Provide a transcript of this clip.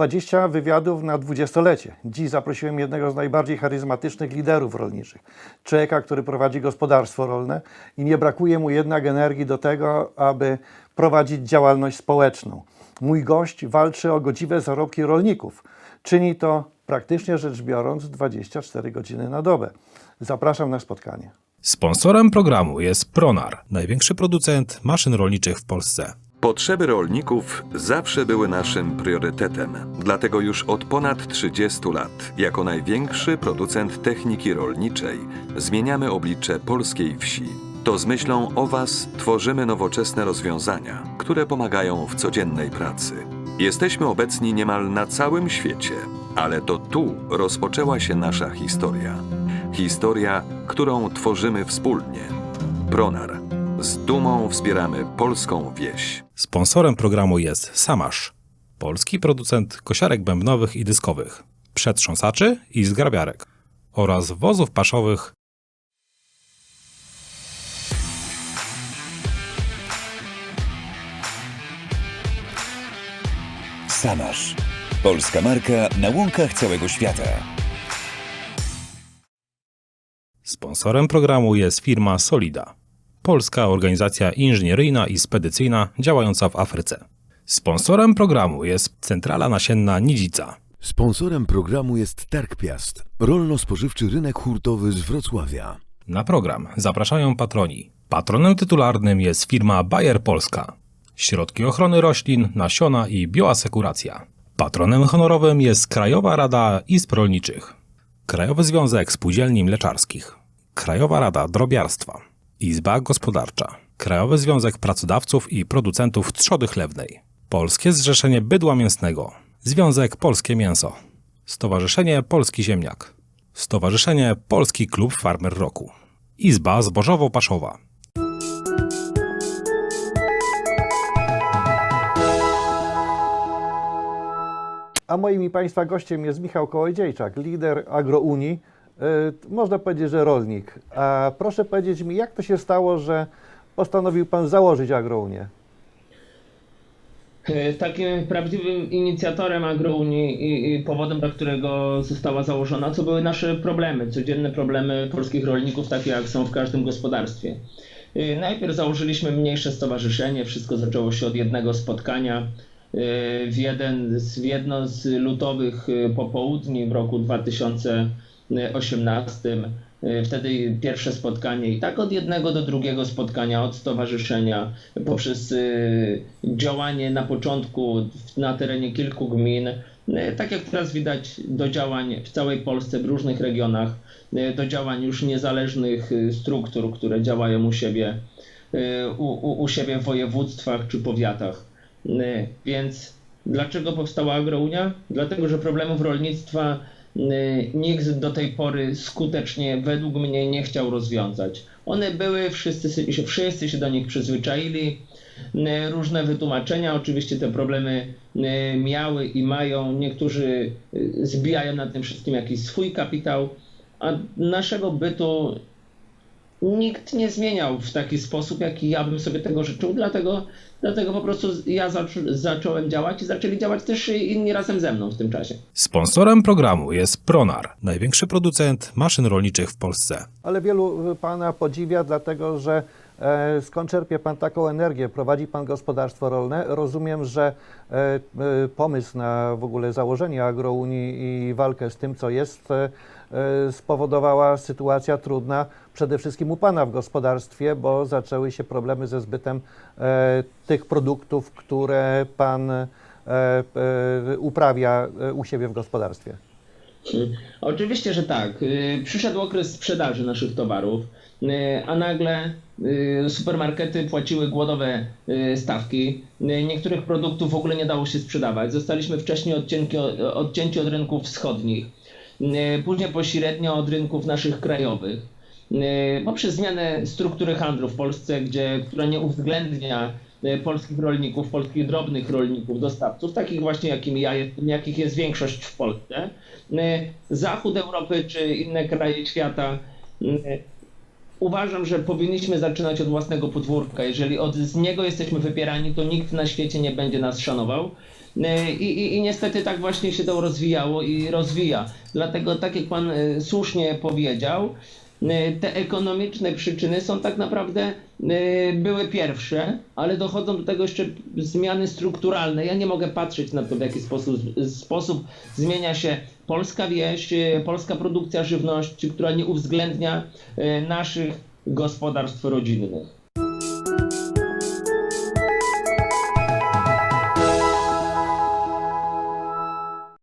20 wywiadów na dwudziestolecie. Dziś zaprosiłem jednego z najbardziej charyzmatycznych liderów rolniczych. Człowieka, który prowadzi gospodarstwo rolne i nie brakuje mu jednak energii do tego, aby prowadzić działalność społeczną. Mój gość walczy o godziwe zarobki rolników. Czyni to praktycznie rzecz biorąc 24 godziny na dobę. Zapraszam na spotkanie. Sponsorem programu jest Pronar, największy producent maszyn rolniczych w Polsce. Potrzeby rolników zawsze były naszym priorytetem. Dlatego już od ponad 30 lat, jako największy producent techniki rolniczej, zmieniamy oblicze polskiej wsi. To z myślą o Was tworzymy nowoczesne rozwiązania, które pomagają w codziennej pracy. Jesteśmy obecni niemal na całym świecie, ale to tu rozpoczęła się nasza historia. Historia, którą tworzymy wspólnie. Pronar. Z dumą wspieramy polską wieś. Sponsorem programu jest Samasz, polski producent kosiarek bębnowych i dyskowych, przetrząsaczy i zgrabiarek oraz wozów paszowych Samasz. Polska marka na łąkach całego świata. Sponsorem programu jest firma Solida, polska organizacja inżynieryjna i spedycyjna działająca w Afryce. Sponsorem programu jest centrala nasienna Nidzica. Sponsorem programu jest Targ Piast, rolno-spożywczy rynek hurtowy z Wrocławia. Na program zapraszają patroni. Patronem tytularnym jest firma Bayer Polska. Środki ochrony roślin, nasiona i bioasekuracja. Patronem honorowym jest Krajowa Rada Izb Rolniczych. Krajowy Związek Spółdzielni Mleczarskich. Krajowa Rada Drobiarstwa. Izba Gospodarcza. Krajowy Związek Pracodawców i Producentów Trzody Chlewnej. Polskie Zrzeszenie Bydła Mięsnego. Związek Polskie Mięso. Stowarzyszenie Polski Ziemniak. Stowarzyszenie Polski Klub Farmer Roku. Izba Zbożowo-Paszowa. A moim i Państwa gościem jest Michał Kołodziejczak, lider Agrounii. Yy, można powiedzieć, że rolnik. A proszę powiedzieć mi, jak to się stało, że postanowił Pan założyć Agrounię? E, Takim prawdziwym inicjatorem Agrounii i, powodem, dla którego została założona, co były nasze problemy, codzienne problemy polskich rolników, takie jak są w każdym gospodarstwie. E, Najpierw założyliśmy mniejsze stowarzyszenie, wszystko zaczęło się od jednego spotkania e, w, jeden, w jedno z lutowych e, popołudni w roku 2018. E, Wtedy pierwsze spotkanie i tak od jednego do drugiego spotkania, od stowarzyszenia, poprzez e, działanie na początku na terenie kilku gmin, e, tak jak teraz widać, do działań w całej Polsce, w różnych regionach, do działań już niezależnych struktur, które działają u siebie, u, u, u siebie w województwach czy powiatach. Więc dlaczego powstała Agrounia? Dlatego, że problemów rolnictwa nikt do tej pory skutecznie, według mnie, nie chciał rozwiązać. One były, wszyscy, wszyscy się do nich przyzwyczaili. E, Różne wytłumaczenia, oczywiście te problemy e, miały i mają. Niektórzy zbijają na tym wszystkim jakiś swój kapitał, a naszego bytu nikt nie zmieniał w taki sposób, jaki ja bym sobie tego życzył, dlatego, dlatego po prostu ja zaczą- zacząłem działać i zaczęli działać też inni razem ze mną w tym czasie. Sponsorem programu jest Pronar, największy producent maszyn rolniczych w Polsce. Ale wielu Pana podziwia, dlatego że skąd czerpie Pan taką energię? Prowadzi Pan gospodarstwo rolne. Rozumiem, że e, e, pomysł na w ogóle założenie Agrounii i walkę z tym, co jest, e, e, spowodowała sytuacja trudna przede wszystkim u Pana w gospodarstwie, bo zaczęły się problemy ze zbytem e, tych produktów, które Pan e, e, uprawia e, u siebie w gospodarstwie. Oczywiście, że tak. Y, Przyszedł okres sprzedaży naszych towarów, y, a nagle y, supermarkety płaciły głodowe y, stawki. Y, Niektórych produktów w ogóle nie dało się sprzedawać. Zostaliśmy wcześniej odcięci, odcięci od rynków wschodnich, y, później pośrednio od rynków naszych krajowych. Y, Poprzez zmianę struktury handlu w Polsce, gdzie, która nie uwzględnia y, polskich rolników, polskich drobnych rolników, dostawców, takich właśnie jakimi ja jestem, jakich jest większość w Polsce. Y, Zachód Europy czy inne kraje świata. Uważam, że powinniśmy zaczynać od własnego podwórka. Jeżeli od, z niego jesteśmy wypierani, to nikt na świecie nie będzie nas szanował. I, i, I niestety tak właśnie się to rozwijało i rozwija. Dlatego, tak jak Pan słusznie powiedział, te ekonomiczne przyczyny są tak naprawdę e, były pierwsze, ale dochodzą do tego jeszcze zmiany strukturalne. Ja nie mogę patrzeć na to, w jaki sposób, sposób zmienia się polska wieś, e, polska produkcja żywności, która nie uwzględnia naszych gospodarstw rodzinnych.